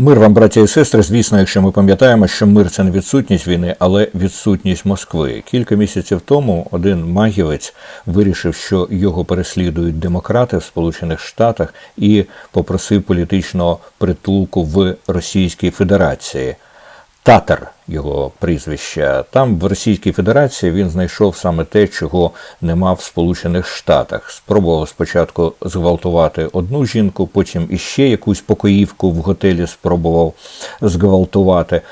Мир вам, браття і сестри. Звісно, якщо ми пам'ятаємо, що мир це не відсутність війни, але відсутність Москви. Кілька місяців тому один магівець вирішив, що його переслідують демократи в Сполучених Штатах і попросив політичного притулку в Російській Федерації. Татар його прізвище. Там в Російській Федерації він знайшов саме те, чого нема в Сполучених Штатах. Спробував спочатку зґвалтувати одну жінку, потім іще якусь покоївку в готелі спробував зґвалтувати.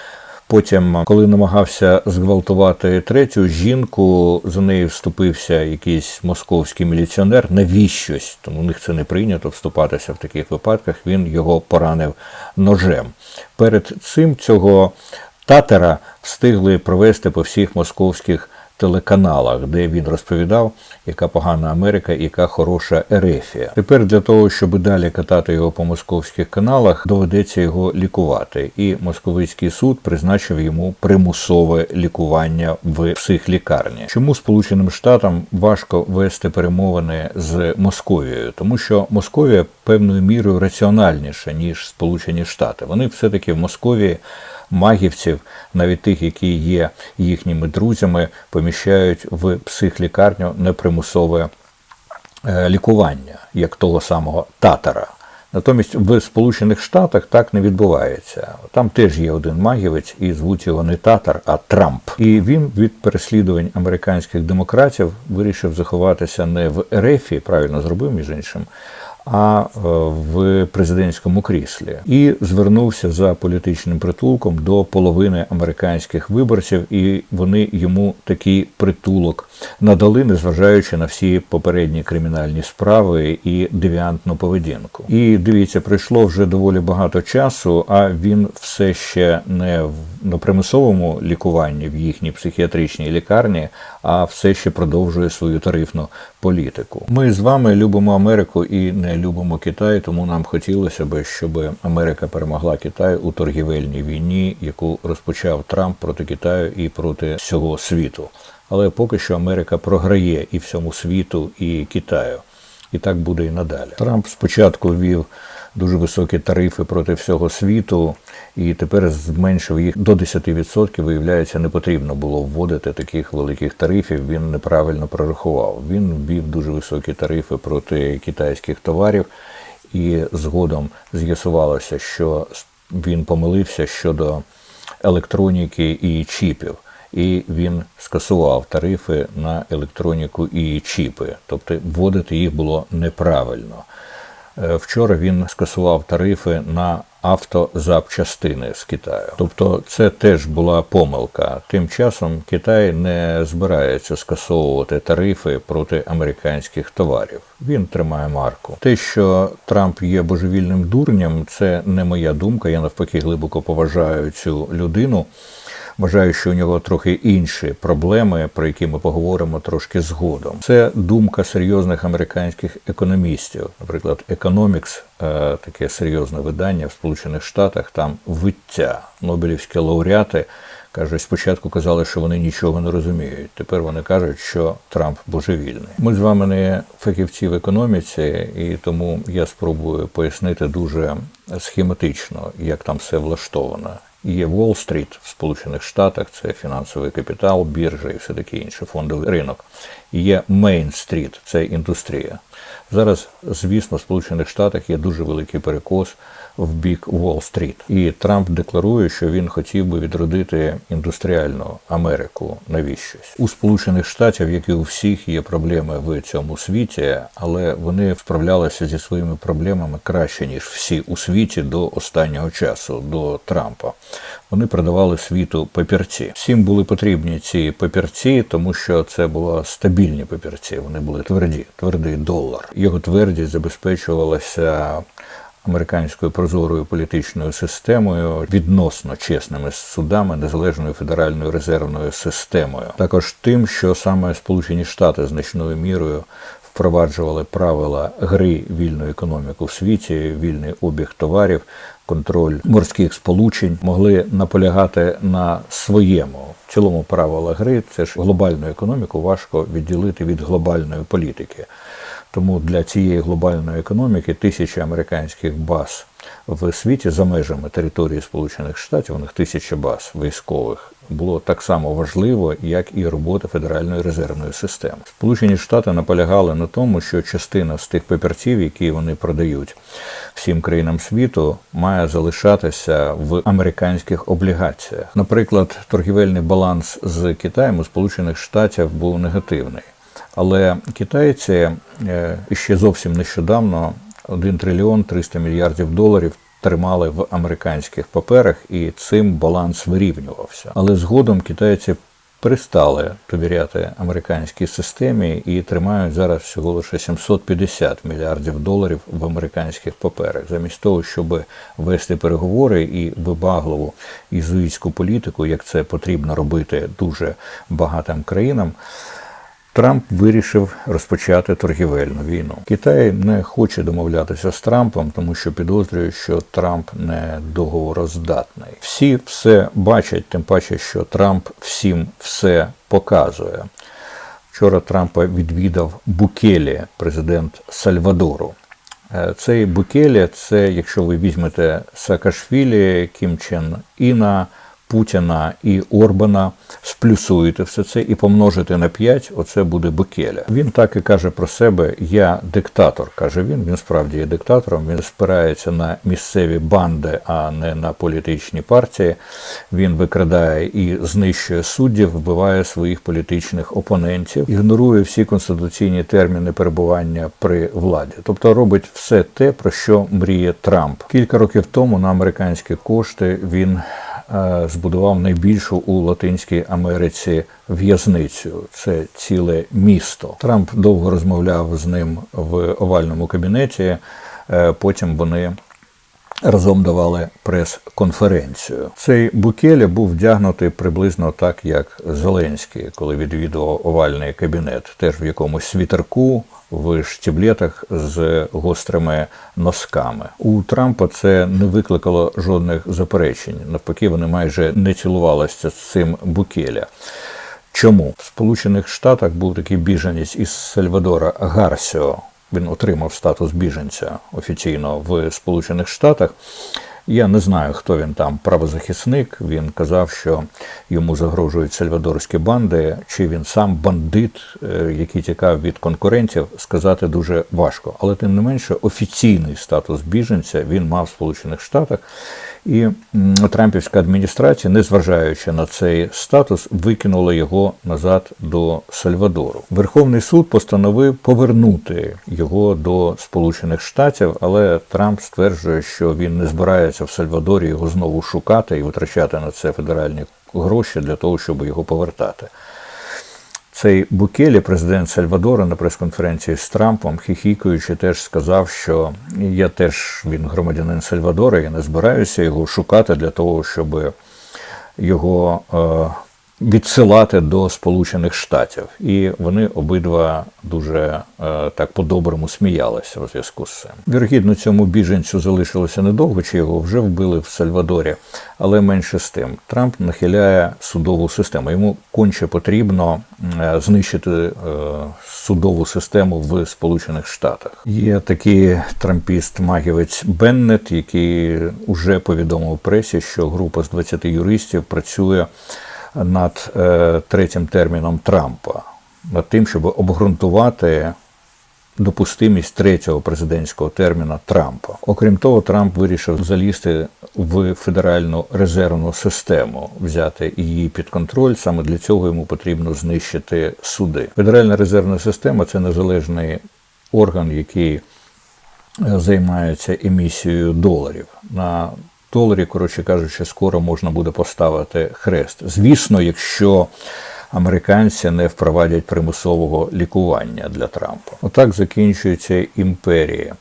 Потім, коли намагався зґвалтувати третю жінку, за нею вступився якийсь московський міліціонер. Навіщось, тому у них це не прийнято вступатися в таких випадках. Він його поранив ножем. Перед цим цього татара встигли провести по всіх московських телеканалах, де він розповідав, яка погана Америка, яка хороша Ерефія. Тепер для того, щоб далі катати його по московських каналах, доведеться його лікувати. І московицький суд призначив йому примусове лікування в психлікарні. Чому Сполученим Штатам важко вести перемовини з Московією? Тому що Московія певною мірою раціональніша ніж Сполучені Штати. Вони все таки в Московії магівців, навіть тих, які є їхніми друзями, поміщають в психлікарню непримусове е, лікування, як того самого татара. Натомість в Сполучених Штатах так не відбувається. Там теж є один магівець, і звуть його не татар, а Трамп. І він від переслідувань американських демократів вирішив заховатися не в Ерефі, правильно зробив між іншим, а е, в президентському кріслі і звернувся за політичним притулком до половини американських виборців, і вони йому такий притулок надали, незважаючи на всі попередні кримінальні справи і девіантну поведінку. І дивіться, пройшло вже доволі багато часу, а він все ще не на примусовому лікуванні в їхній психіатричній лікарні, а все ще продовжує свою тарифну політику. Ми з вами любимо Америку і не любимо Китай, тому нам хотілося би, щоб Америка перемогла Китай у торгівельній війні, яку розпочав Трамп проти Китаю і проти всього світу. Але поки що Америка програє і всьому світу, і Китаю. І так буде і надалі. Трамп спочатку ввів дуже високі тарифи проти всього світу, і тепер зменшив їх до 10%. Виявляється, не потрібно було вводити таких великих тарифів. Він неправильно прорахував. Він ввів дуже високі тарифи проти китайських товарів, і згодом з'ясувалося, що він помилився щодо електроніки і чіпів. І він скасував тарифи на електроніку і чіпи, тобто вводити їх було неправильно. Е, Вчора він скасував тарифи на автозапчастини з Китаю. Тобто, це теж була помилка. Тим часом Китай не збирається скасовувати тарифи проти американських товарів. Він тримає марку. Те, що Трамп є божевільним дурнем, це не моя думка. Я навпаки глибоко поважаю цю людину. Вважаю, що у нього трохи інші проблеми, про які ми поговоримо трошки згодом. Це думка серйозних американських економістів. Наприклад, Economics, е, таке серйозне видання в Сполучених Штатах. Там виття Нобелівські лауреати. Каже, спочатку казали, що вони нічого не розуміють. Тепер вони кажуть, що Трамп божевільний. Ми з вами не фахівці в економіці, і тому я спробую пояснити дуже схематично, як там все влаштовано. Є Уолл-стріт в Сполучених Штатах, це фінансовий капітал, біржа і все таке інше, фондовий ринок. Є Мейн-стріт, це індустрія. Зараз, звісно, в Сполучених Штатах є дуже великий перекос в бік Уолл-стріт. І Трамп декларує, що він хотів би відродити індустріальну Америку навіщось. У Сполучених Штатів, як і у всіх, є проблеми в цьому світі, але вони справлялися зі своїми проблемами краще ніж всі у світі до останнього часу, до Трампа. Вони продавали світу папірці. Всім були потрібні ці папірці, тому що це були стабільні папірці. Вони були тверді, твердий долар. Його твердість забезпечувалася американською прозорою політичною системою, відносно чесними судами, незалежною федеральною резервною системою. Також тим, що саме Сполучені Штати значною мірою впроваджували правила гри вільної економіки в світі, вільний обіг товарів, контроль морських сполучень, могли наполягати на своєму. В цілому правила гри це ж глобальну економіку важко відділити від глобальної політики. Тому для цієї глобальної економіки тисячі американських баз в світі за межами території Сполучених Штатів, у них тисяча баз військових, було так само важливо, як і робота Федеральної резервної системи. Сполучені Штати наполягали на тому, що частина з тих папірців, які вони продають всім країнам світу, має залишатися в американських облігаціях. Наприклад, торгівельний баланс з Китаєм у Сполучених Штатів був негативний. Але китайці е, ще зовсім нещодавно 1 трильйон 300 мільярдів доларів тримали в американських паперах, і цим баланс вирівнювався. Але згодом китайці перестали довіряти американській системі і тримають зараз всього лише 750 мільярдів доларів в американських паперах, замість того, щоб вести переговори і вибагливу ізуїтську політику, як це потрібно робити дуже багатим країнам. Трамп вирішив розпочати торгівельну війну. Китай не хоче домовлятися з Трампом, тому що підозрює, що Трамп не договороздатний. Всі все бачать, тим паче, що Трамп всім все показує. Вчора Трампа відвідав Букелі, президент Сальвадору. Е, Цей Букелі це, якщо ви візьмете Саакашвілі, Кім Чен Іна, Путіна і Орбана, сплюсуєте все це і помножите на 5, оце буде Букеля. Він так і каже про себе: я диктатор. каже він. Він справді є диктатором. Він спирається на місцеві банди, а не на політичні партії. Він викрадає і знищує суддів, вбиває своїх політичних опонентів, ігнорує всі конституційні терміни перебування при владі. Тобто робить все те, про що мріє Трамп. Кілька років тому на американські кошти він збудував найбільшу у Латинській Америці в'язницю. Це ціле місто. Трамп довго розмовляв з ним в овальному кабінеті. е, Потім вони разом давали прес-конференцію. Цей Букеля був вдягнутий приблизно так, як Зеленський, коли відвідував овальний кабінет, теж в якомусь світерку. В штіблетах з гострими носками у Трампа це не викликало жодних заперечень. Навпаки, вони майже не цілувалися з цим Букеля. Чому в Сполучених Штатах був такий біженець із Сальвадора Гарсіо? Він отримав статус біженця офіційно в Сполучених Штатах. Я не знаю, хто він там, правозахисник. Він казав, що йому загрожують сальвадорські банди, чи він сам бандит, е, який тікав від конкурентів, сказати дуже важко. Але тим не менше, офіційний статус біженця він мав в Сполучених Штатах. І Трампівська адміністрація, незважаючи на цей статус, викинула його назад до Сальвадору. Верховний суд постановив повернути його до Сполучених Штатів, але Трамп стверджує, що він не збирається в Сальвадорі його знову шукати і витрачати на це федеральні гроші для того, щоб його повертати. Цей Букелі, президент Сальвадора, на прес-конференції з Трампом, хіхікуючи, теж сказав, що я теж він громадянин Сальвадора, я не збираюся його шукати для того, щоб його е, відсилати до Сполучених Штатів. І вони обидва дуже е, так по-доброму сміялися у зв'язку з цим. Вірогідно, цьому біженцю залишилося недовго, чи його вже вбили в Сальвадорі, але менше з тим. Трамп нахиляє судову систему. Йому конче потрібно е, знищити е, судову систему в Сполучених Штатах. Є такий трампіст-магівець Беннет, який уже повідомив пресі, що група з 20 юристів працює над е, третім терміном Трампа, над тим, щоб обґрунтувати допустимість третього президентського терміна Трампа. Окрім того, Трамп вирішив залізти в федеральну резервну систему, взяти її під контроль. Саме для цього йому потрібно знищити суди. Федеральна резервна система це незалежний орган, який е, займається емісією доларів. На доларі, коротше кажучи, скоро можна буде поставити хрест. Звісно, якщо американці не впровадять примусового лікування для Трампа. Отак закінчується імперія.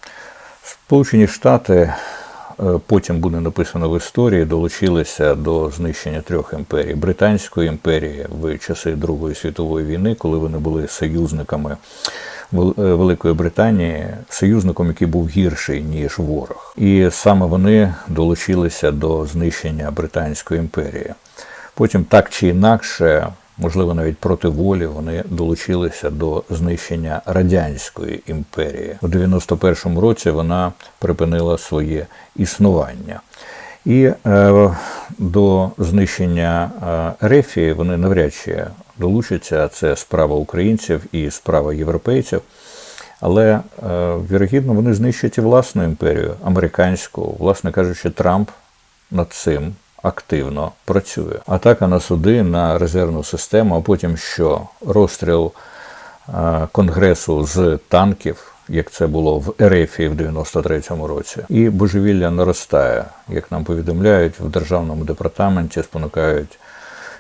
Сполучені Штати. е, Потім буде написано в історії, долучилися до знищення трьох імперій: Британської імперії в часи Другої світової війни, коли вони були союзниками Великої Британії, союзником, який був гірший ніж ворог, і саме вони долучилися до знищення Британської імперії. Потім так чи інакше можливо, навіть проти волі вони долучилися до знищення радянської імперії. У 91-му році вона припинила своє існування. І е, до знищення е, Рефії вони навряд чи долучаться. Це справа українців і справа європейців. Але е, вірогідно вони знищать і власну імперію, американську, власне кажучи, Трамп над цим активно працює. Атака на суди, на резервну систему, а потім що розстріл е, конгресу з танків, як це було в Ерефії в 93-му році, і божевілля наростає, як нам повідомляють в державному департаменті, спонукають.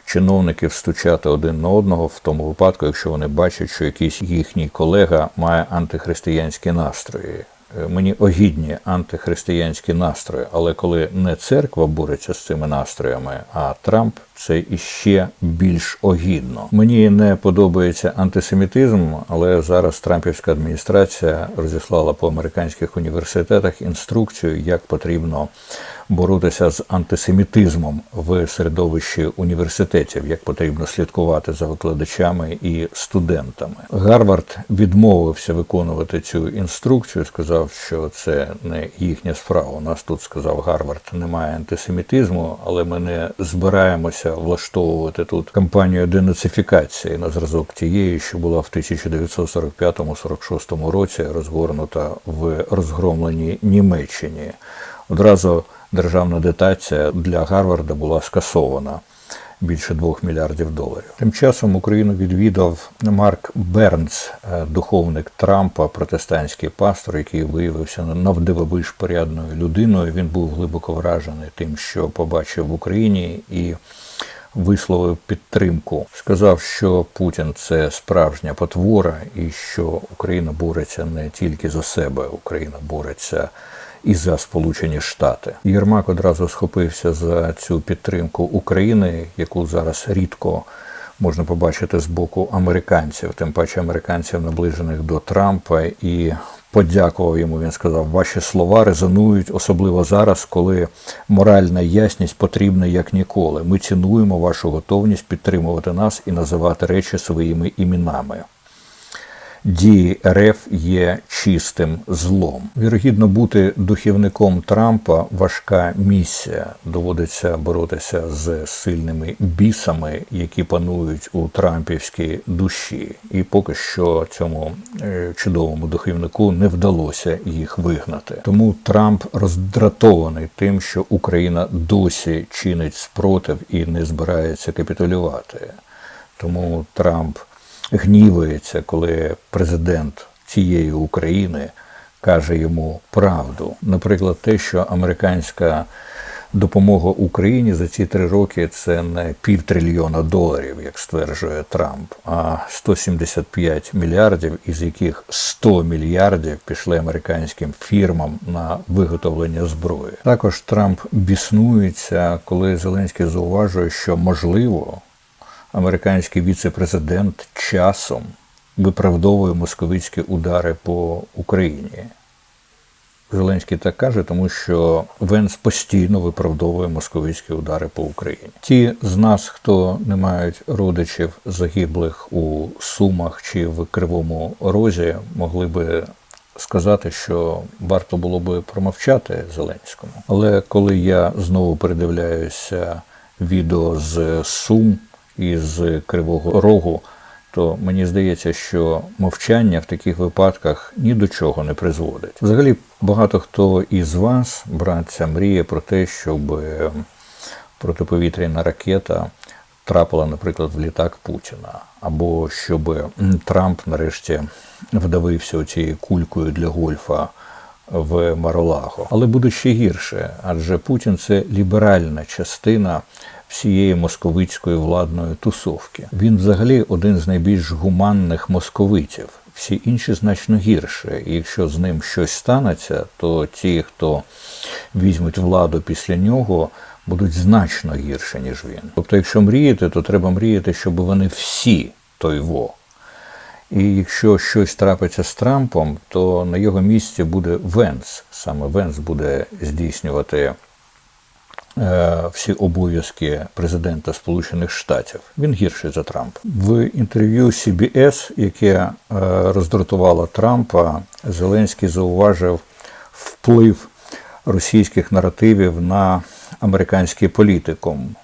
Чиновників стучати один на одного в тому випадку, якщо вони бачать, що якийсь їхній колега має антихристиянські настрої. Е, Мені огідні антихристиянські настрої, але коли не церква бореться з цими настроями, а Трамп це іще більш огідно. Мені не подобається антисемітизм, але зараз Трампівська адміністрація розіслала по американських університетах інструкцію, як потрібно боротися з антисемітизмом в середовищі університетів, як потрібно слідкувати за викладачами і студентами. Гарвард відмовився виконувати цю інструкцію, сказав, що це не їхня справа. У нас тут сказав Гарвард, немає антисемітизму, але ми не збираємося влаштовувати тут кампанію денацифікації на зразок тієї, що була в 1945-46 році розгорнута в розгромленій Німеччині. Одразу державна дотація для Гарварда була скасована більше двох мільярдів доларів. Тим часом Україну відвідав Марк Бернс, е, духовник Трампа, протестантський пастор, який виявився навдивовиж порядною людиною. Він був глибоко вражений тим, що побачив в Україні і. Висловив підтримку, сказав, що Путін це справжня потвора, і що Україна бореться не тільки за себе, Україна бореться і за Сполучені Штати. Єрмак одразу схопився за цю підтримку України, яку зараз рідко можна побачити з боку американців, тим паче американців, наближених до Трампа, і подякував йому. Він сказав: ваші слова резонують, особливо зараз, коли моральна ясність потрібна як ніколи. Ми цінуємо вашу готовність підтримувати нас і називати речі своїми іменами дії РФ є чистим злом. Вірогідно, бути духівником Трампа важка місія. Доводиться боротися з сильними бісами, які панують у Трампівській душі. І поки що цьому е, чудовому духівнику не вдалося їх вигнати. Тому Трамп роздратований тим, що Україна досі чинить спротив і не збирається капітулювати. Тому Трамп гнівується, коли президент цієї України каже йому правду. Наприклад, те, що американська допомога Україні за ці три роки це не півтрильйона доларів, як стверджує Трамп, а 175 мільярдів, із яких 100 мільярдів пішли американським фірмам на виготовлення зброї. Також Трамп біснується, коли Зеленський зауважує, що можливо американський віце-президент часом виправдовує московицькі удари по Україні. Зеленський так каже, тому що Венс постійно виправдовує московицькі удари по Україні. Ті з нас, хто не мають родичів загиблих у Сумах чи в Кривому Розі, могли би сказати, що варто було би промовчати Зеленському. Але коли я знову передивляюся відео з Сум із Кривого Рогу, то мені здається, що мовчання в таких випадках ні до чого не призводить. Взагалі, багато хто із вас, братця, мріє про те, щоб протиповітряна ракета трапила, наприклад, в літак Путіна, або щоб Трамп нарешті вдавився цією кулькою для гольфа. В Маролаго, але буде ще гірше, адже Путін це ліберальна частина всієї московицької владної тусовки. Він взагалі один з найбільш гуманних московитів. Всі інші значно гірше. І якщо з ним щось станеться, то ті, хто візьмуть владу після нього, будуть значно гірше, ніж він. Тобто, якщо мріяти, то треба мріяти, щоб вони всі той во. І якщо щось трапиться з Трампом, то на його місці буде Венс. Саме Венс буде здійснювати всі обов'язки президента Сполучених Штатів. Він гірший за Трампа. В інтерв'ю CBS, яке е, роздратувало Трампа, Зеленський зауважив вплив російських наративів на американський політикум.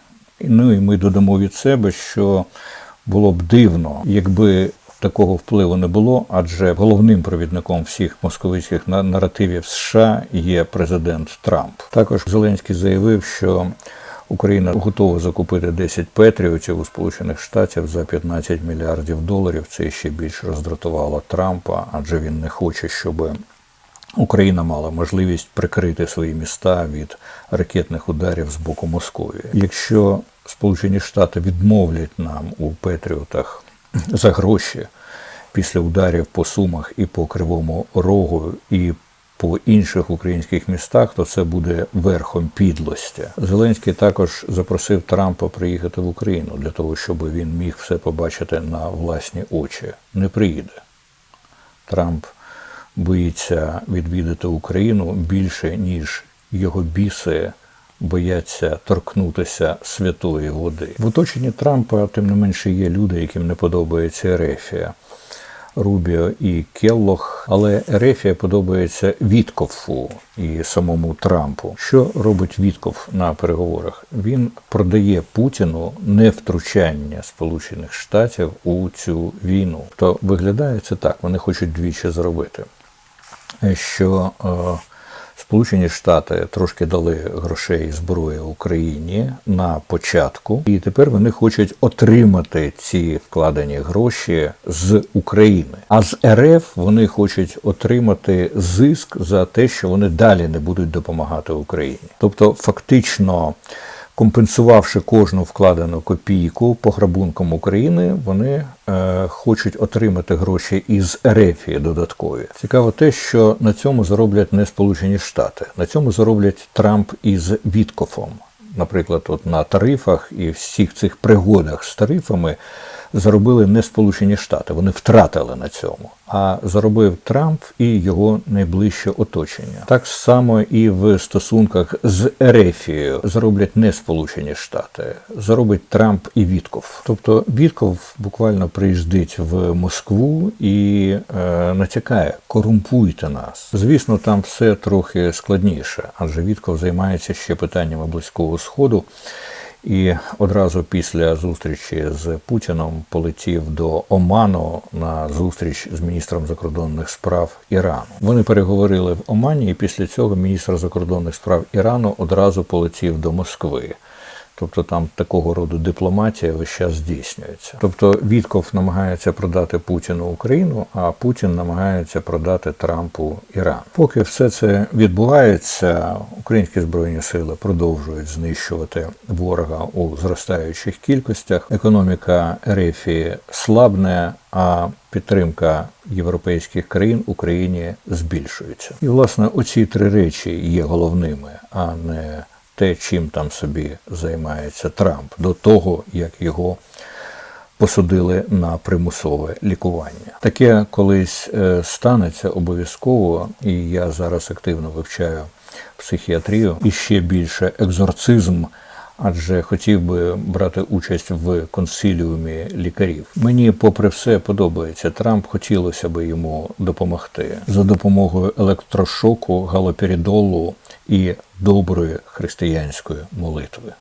Ну і ми додамо від себе, що було б дивно, якби такого впливу не було, адже головним провідником всіх московицьких на- наративів США є президент Трамп. Також Зеленський заявив, що Україна готова закупити 10 петріотів у Сполучених Штатів за 15 мільярдів доларів. Це ще більш роздратувало Трампа, адже він не хоче, щоб Україна мала можливість прикрити свої міста від ракетних ударів з боку Московії. Якщо Сполучені Штати відмовлять нам у Петріотах за гроші після ударів по Сумах і по Кривому Рогу і по інших українських містах, то це буде верхом підлості. Зеленський також запросив Трампа приїхати в Україну для того, щоб він міг все побачити на власні очі. Не приїде. Трамп боїться відвідати Україну більше, ніж його біси бояться торкнутися святої води. В оточенні Трампа, тим не менше, є люди, яким не подобається Ерефія. Рубіо і Келлох, але Ерефія подобається Віткофу і самому Трампу. Що робить Вітков на переговорах? Він продає Путіну невтручання Сполучених Штатів у цю війну. То виглядає це так. Вони хочуть двічі зробити що е, Сполучені Штати трошки дали грошей зброї Україні на початку, і тепер вони хочуть отримати ці вкладені гроші з України. А з РФ вони хочуть отримати зиск за те, що вони далі не будуть допомагати Україні. Тобто, фактично. Компенсувавши кожну вкладену копійку пограбунком України, вони е, хочуть отримати гроші із рефії додаткові. Цікаво те, що на цьому зароблять не Сполучені Штати, на цьому зароблять Трамп із Віткофом. Наприклад, от на тарифах і всіх цих пригодах з тарифами заробили не Сполучені Штати, вони втратили на цьому. А заробив Трамп і його найближче оточення. Так само і в стосунках з Ерефією зароблять не Сполучені Штати, заробить Трамп і Вітков. Тобто Вітков буквально приїздить в Москву і е, натякає: корумпуйте нас. Звісно, там все трохи складніше, адже Вітков займається ще питаннями близького сходу. І одразу після зустрічі з Путіном полетів до Оману на зустріч з міністром закордонних справ Ірану. Вони переговорили в Омані, і після цього міністр закордонних справ Ірану одразу полетів до Москви. Тобто там такого роду дипломатія весь час здійснюється. Тобто Вітков намагається продати Путіну Україну, а Путін намагається продати Трампу Іран. Поки все це відбувається, українські збройні сили продовжують знищувати ворога у зростаючих кількостях. Економіка Ерефії слабне, а підтримка європейських країн Україні збільшується. І власне оці три речі є головними, а не те, чим там собі займається Трамп, до того, як його посадили на примусове лікування. Таке колись е, станеться обов'язково, і я зараз активно вивчаю психіатрію і ще більше екзорцизм. Адже хотів би брати участь в консиліумі лікарів. Мені, попри все, подобається Трамп. Хотілося би йому допомогти за допомогою електрошоку, галоперидолу і доброї християнської молитви.